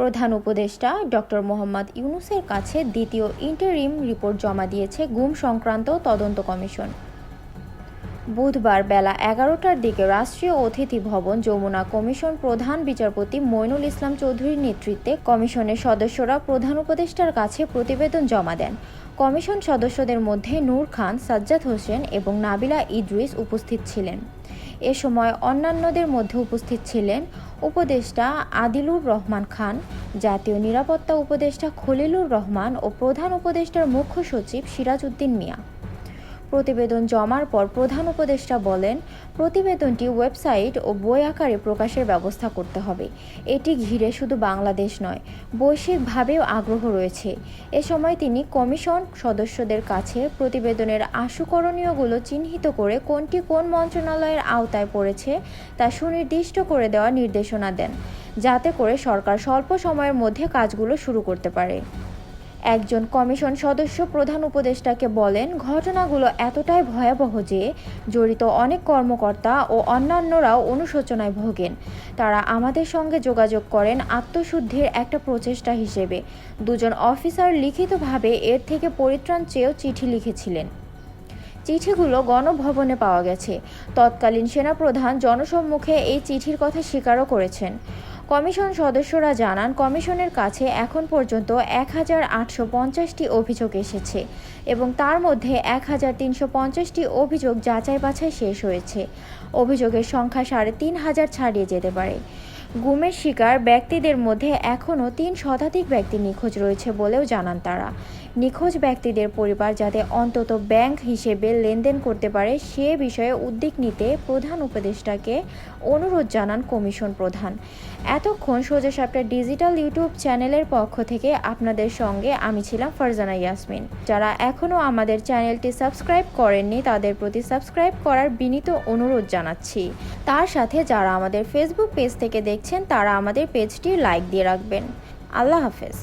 প্রধান উপদেষ্টা ডক্টর মোহাম্মদ ইউনুসের কাছে দ্বিতীয় ইন্টারিম রিপোর্ট জমা দিয়েছে গুম সংক্রান্ত তদন্ত কমিশন। বুধবার বেলা এগারোটার দিকে রাষ্ট্রীয় অতিথি ভবন যমুনা কমিশন প্রধান বিচারপতি মইনুল ইসলাম চৌধুরীর নেতৃত্বে কমিশনের সদস্যরা প্রধান উপদেষ্টার কাছে প্রতিবেদন জমা দেন। কমিশন সদস্যদের মধ্যে নূর খান, সাজ্জাদ হোসেন এবং নাবিলা ইদ্রিস উপস্থিত ছিলেন। এ সময় অন্যান্যদের মধ্যে উপস্থিত ছিলেন উপদেষ্টা আদিলুর রহমান খান, জাতীয় নিরাপত্তা উপদেষ্টা খলিলুর রহমান ও প্রধান উপদেষ্টার মুখ্য সচিব সিরাজ উদ্দিন মিয়া। প্রতিবেদন জমার পর প্রধান উপদেষ্টা বলেন, প্রতিবেদনটি ওয়েবসাইট ও বই আকারে প্রকাশের ব্যবস্থা করতে হবে। এটি ঘিরে শুধু বাংলাদেশ নয়, বৈশ্বিকভাবেও আগ্রহ রয়েছে। এ সময় তিনি কমিশন সদস্যদের কাছে প্রতিবেদনের আশুকরণীয়গুলো চিহ্নিত করে কোনটি কোন মন্ত্রণালয়ের আওতায় পড়েছে তা সুনির্দিষ্ট করে দেওয়ার নির্দেশনা দেন, যাতে করে সরকার স্বল্প সময়ের মধ্যে কাজগুলো শুরু করতে পারে। একজন কমিশন সদস্য প্রধান উপদেষ্টাকে বলেন, ঘটনাগুলো এতটাই ভয়াবহ যে জড়িত অনেক কর্মকর্তা ও অন্যান্যরাও অনুশোচনায় ভোগেন। তারা আমাদের সঙ্গে যোগাযোগ করেন আত্মশুদ্ধির একটা প্রচেষ্টা হিসেবে। দুজন অফিসার লিখিতভাবে এর থেকে পরিত্রাণ চেয়েও চিঠি লিখেছিলেন। চিঠিগুলো গণভবনে পাওয়া গেছে। তৎকালীন সেনাপ্রধান জনসম্মুখে এই চিঠির কথা স্বীকারও করেছেন। কমিশন সদস্যরা জানান, কমিশনের কাছে এখন পর্যন্ত এক হাজার আটশো পঞ্চাশটি অভিযোগ এসেছে এবং তার মধ্যে এক হাজার তিনশো পঞ্চাশটি অভিযোগ যাচাই বাছাই শেষ হয়েছে। অভিযোগের সংখ্যা সাড়ে তিন হাজার ছাড়িয়ে যেতে পারে। গুমের শিকার ব্যক্তিদের মধ্যে এখনও তিন শতাধিক ব্যক্তি নিখোঁজ রয়েছে বলেও জানান তারা। নিখোঁজ ব্যক্তিদের পরিবার যাতে অন্তত ব্যাংক হিসেবে লেনদেন করতে পারে সে বিষয়ে উদ্যোগ নিতে প্রধান উপদেষ্টাকে অনুরোধ জানান কমিশন প্রধান। এতক্ষণ সোজা সাপটা ডিজিটাল ইউটিউব চ্যানেলের পক্ষ থেকে আপনাদের সঙ্গে আমি ছিলাম ফারজানা ইয়াসমিন। যারা এখনও আমাদের চ্যানেলটি সাবস্ক্রাইব করেননি, তাদের প্রতি সাবস্ক্রাইব করার বিনীত অনুরোধ জানাচ্ছি। তার সাথে যারা আমাদের ফেসবুক পেজ থেকে দেখছেন তারা আমাদের পেজটি লাইক দিয়ে রাখবেন। আল্লাহ হাফেজ।